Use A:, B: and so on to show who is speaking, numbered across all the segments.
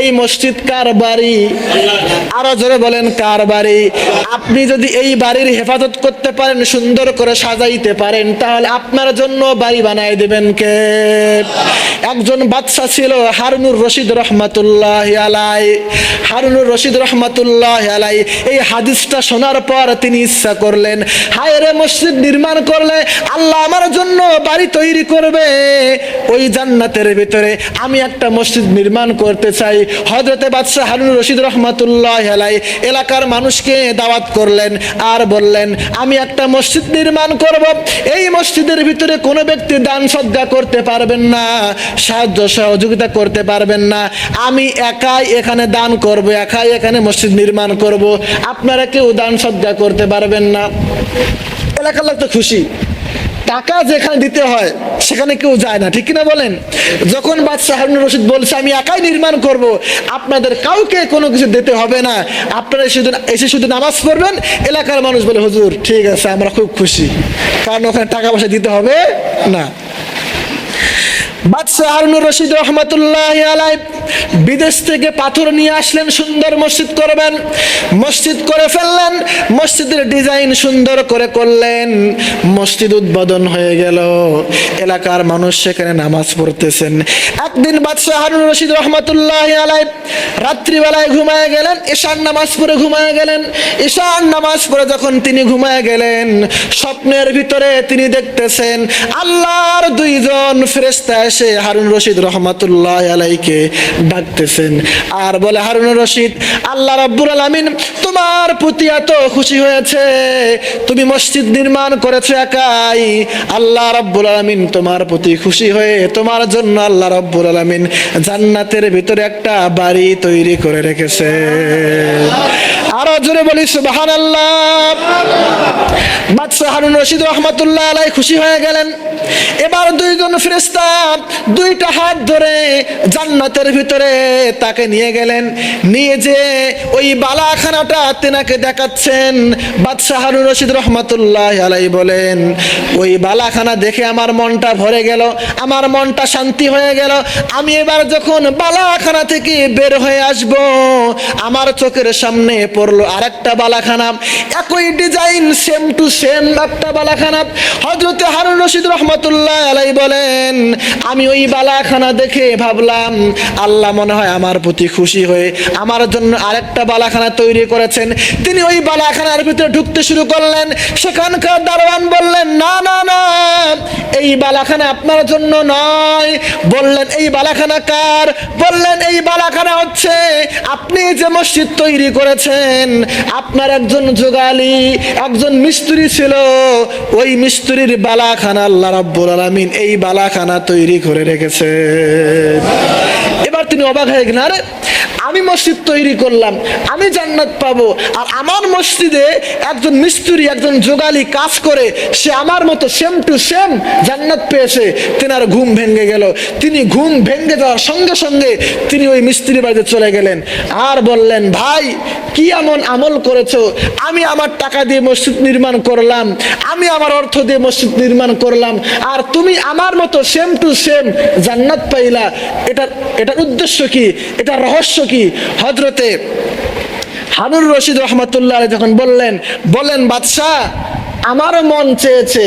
A: এই মসজিদ কার বাড়ি? আরও জোরে বলেন, কার বাড়ি? আপনি যদি এই বাড়ির হেফাজত করতে পারেন, সুন্দর করে সাজাইতে পারেন, তাহলে আপনার জন্য বাড়ি বানায় দেবেন কে? একজন বাদশা ছিল হারুনুর রশিদ রহমাতুল্লাহ আলাই। হারুনুর রশিদ রহমাতুল্লাহ আলাই। এই হাদিসটা শোনার পর তিনি ইচ্ছা করলেন, হায় রে মসজিদ নির্মাণ করলে আল্লাহ আমার জন্য বাড়ি তৈরি করবে। ওই জান্নাতের ভিতরে আমি একটা মসজিদ নির্মাণ করতে চাই। হজরতে বাদশাহ হারুন রশিদ রহমাতুল্লাহ আলাই এলাকার মানুষকে দাওয়াত করলেন আর বললেন, আমি একটা মসজিদ নির্মাণ করব। এই মসজিদের ভিতরে কোনো ব্যক্তি দান সজ্জা করতে পারবেন না। সাহায্য সহযোগিতা করতে পারবেন না। আমি একাই এখানে দান করব, একাই এখানে মসজিদ নির্মাণ করব। আপনারা কেউ দান সজ্জা করতে পারবেন না। এলাকার লোক তো খুশি। টাকা যেখানে দিতে হয়, সেখানে কেউ যায় না। ঠিক কিনা বলেন? যখন বাদশাহ হারুন রশিদ বলছে, আমি একাই নির্মাণ করব আপনাদের কাউকে কোনো কিছু দিতে হবে না। আপনারা শুধু এসে শুধু নামাজ পড়বেন। এলাকার মানুষ বলে, হুজুর, ঠিক আছে, আমরা খুব খুশি। কারণ ওখানে টাকা পয়সা দিতে হবে না। বাদশাহ হারুনুর রশিদ রহমতুল্লাহ আলাই বিদেশ থেকে পাথর নিয়ে আসলেন, সুন্দর মসজিদ করবেন, মসজিদ করে ফেললেন, মসজিদের ডিজাইন সুন্দর করে করলেন, মসজিদ উদ্বোধন হয়ে গেল। এলাকার মানুষ সেখানে নামাজ পড়তেছেন। একদিন বাদশাহ হারুন রশিদ রহমতুল্লাহ আলাই রাত্রিবেলায় ঘুমায় গেলেন, ঈশান নামাজ পড়ে ঘুমায় গেলেন। ঈশান নামাজ পড়ে যখন তিনি ঘুমায় গেলেন, স্বপ্নের ভিতরে তিনি দেখতেছেন, আল্লাহর দুইজন ফেরেস্তা এসে হারুন রশিদ রহমতুল্লাহ আলাইকে ডাকতেছেন। আর বলে, হারুন রশিদ, আল্লাহ রাব্বুল আলামিন তোমার প্রতি এত খুশি হয়েছে। তুমি মসজিদ নির্মাণ করেছ একাই। আল্লাহ রাব্বুল আলামিন তোমার প্রতি খুশি হয়ে তোমার জন্য আল্লাহ রাব্বুল আলামিন জান্নাতের ভিতরে একটা বাড়ি তৈরি করে রেখেছে। আরও জোরে বলি, সুবহানাল্লাহ। বাদশাহ হারুন রশিদ রহমতুল্লাহ আলাই খুশি হয়ে গেলেন। এবার দুইজন ফেরেস্তা দুইটা হাত ধরে জান্নাতের ভিতরে তাকে নিয়ে গেলেন। নিয়ে যে ওই বালাখানাটা তেনাকে দেখাচ্ছেন, বাদশাহ রশিদ রহমতুল্লাহ আলাই বলেন, ওই বালাখানা দেখে আমার মনটা ভরে গেল, আমার মনটা শান্তি হয়ে গেল। আমি এবার যখন বালাখানা থেকে বের হয়ে আসব, আমার চোখের সামনে পড়ল আরেকটা বালাখানা। একই ডিজাইন সেম টু সেম একটা বালাখানা। হজরতে হারুন রশিদ রহমতুল্লাহ আলাই বলেন, আমি ওই বালাখানা দেখে ভাবলাম, আল্লাহ মনে হয় আমার প্রতি খুশি হয়ে আমার জন্য আরেকটা বালাখানা তৈরি করেছেন। তিনি ওই বালাখানার ভিতরে ঢুকতে শুরু করলেন, সেখানকার দারোয়ান বললেন, না না না, এই বালাখানা আপনার জন্য নয়। বললেন, এই বালাখানা কার? বললেন, এই বালাখানা হচ্ছে, আপনি যে মসজিদ তৈরি করেছেন, আপনার একজন যোগালি, একজন মিস্ত্রি ছিল, ওই মিস্ত্রির বালাখানা আল্লাহ রাব্বুল আলামিন এই বালাখানা তৈরি করে রেখেছে এবার তিনি অবাক হয়ে গেলেন, আরে, আমি মসজিদ তৈরি করলাম, আমি জান্নাত পাবো, আর আমার মসজিদে একজন মিস্ত্রি, একজন যোগালি কাজ করে, সে আমার মতো সেম টু সেম জান্নাত পেয়েছে, তেনার ঘুম ভেঙে গেল। তিনি ঘুম ভেঙে যাওয়ার সঙ্গে সঙ্গে তিনি ওই মিস্ত্রি বাড়িতে চলে গেলেন। আর বললেন, ভাই, কি এমন আমল করেছ? আমি আমার টাকা দিয়ে মসজিদ নির্মাণ করলাম, আমি আমার অর্থ দিয়ে মসজিদ নির্মাণ করলাম, আর তুমি আমার মতো সেম টু সেম জান্নাত পাইলা। এটা এটার উদ্দেশ্য কি? এটার রহস্য কি? হজরতে হানুর রশিদ রহমতুল্লাহ যখন বললেন বলেন বাদশাহ, আমারও মন চেয়েছে,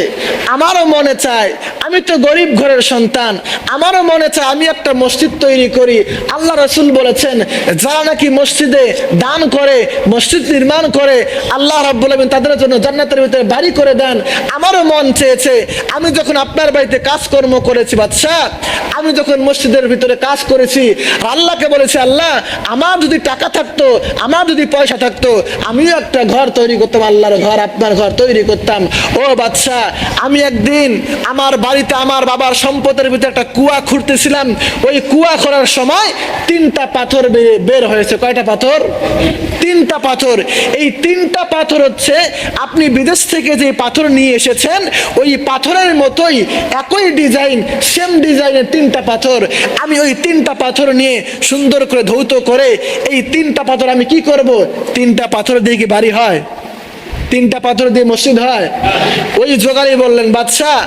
A: আমারও মনে চায়, আমি তো গরিব ঘরের সন্তান, আমারও মনে চায় আমি একটা মসজিদ তৈরি করি। আল্লাহ রসুল বলেছেন, যারা নাকি মসজিদে দান করে, মসজিদ নির্মাণ করে, আল্লাহ রাব্বুল আলামিন তাদের জন্য জান্নাতের ভিতরে বাড়ি করে দেন। আমারও মন চেয়েছে, আমি যখন আপনার বাড়িতে কাজকর্ম করেছি, বাদশাহ আমি যখন মসজিদের ভিতরে কাজ করেছি, আল্লাহকে বলেছি, আল্লাহ, আমার যদি টাকা থাকতো, আমার যদি পয়সা থাকতো, আমিও একটা ঘর তৈরি করতাম, আল্লাহর ঘর, আপনার ঘর তৈরি করতাম। ও বাদশাহ আমি একদিন আমার বাড়িতে আমার বাবার সম্পদের ভিতরে একটা কুয়া খুঁড়তেছিলাম। ওই কুয়া খোঁড়ার সময় তিনটা পাথর বের- হয়েছে। কয়টা পাথর? তিনটা পাথর। এই তিনটা পাথর হচ্ছে, আপনি বিদেশ থেকে যে পাথর নিয়ে এসেছেন, ওই পাথরের মতোই একই ডিজাইন, সেম ডিজাইনের তিনটা পাথর, আমি ওই তিনটা পাথর নিয়ে সুন্দর করে ধৌত করে, এই তিনটা পাথর আমি কি করব? তিনটা পাথর দিয়ে কি বাড়ি হয়? তিনটা পাথর দিয়ে মসজিদ হয়। ওই জোগাড়ি বললেন, বাদশাহ,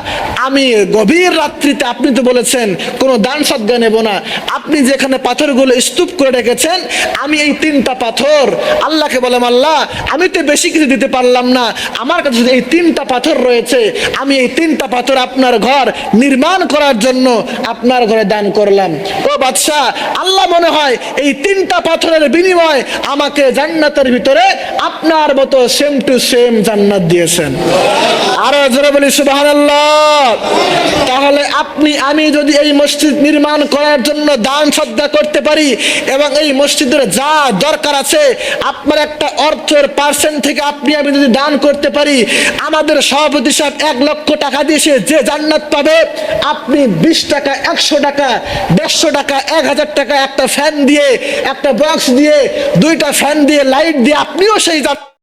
A: আমি গভীর রাত্রিতে, আপনি তো বলেছেন, কোনো দান সদ্গা নেব না। আপনি যেখানে পাথরগুলো স্তূপ করে রেখেছেন, আমি এই তিনটা পাথর আল্লাহকে বললাম, আল্লাহ, আমি তো বেশি কিছু দিতে পারলাম না। আমার কাছে এই তিনটা পাথর রয়েছে। আমি এই তিনটা পাথর আপনার ঘর নির্মাণ করার জন্য আপনার ঘরে দান করলাম। ও বাদশাহ, আল্লাহ মনে হয় এই তিনটা পাথরের বিনিময় আমাকে জান্নাতের ভিতরে আপনার মতো সেম টু সেম জান্নাত দিয়েছেন। আরও জোরে বলি, সুবহানাল্লাহ। তাহলে আপনি, আমি যদি এই মসজিদ নির্মাণ করার জন্য দান শ্রদ্ধা করতে পারি এবং এই মসজিদের যা দরকার আছে, আপনার একটা অর্থের পার্সেন্ট থেকে আপনি, আমি যদি দান করতে পারি, আমাদের সভাপতি সাহেব এক লক্ষ টাকা দিয়ে যে জান্নাত পাবে, আপনি বিশ টাকা, একশো টাকা, দেড়শো টাকা, এক হাজার টাকা একটা ফ্যান দিয়ে, একটা বক্স দিয়ে, দুইটা ফ্যান দিয়ে লাইট দিয়ে, আপনিও সেই জান্নাত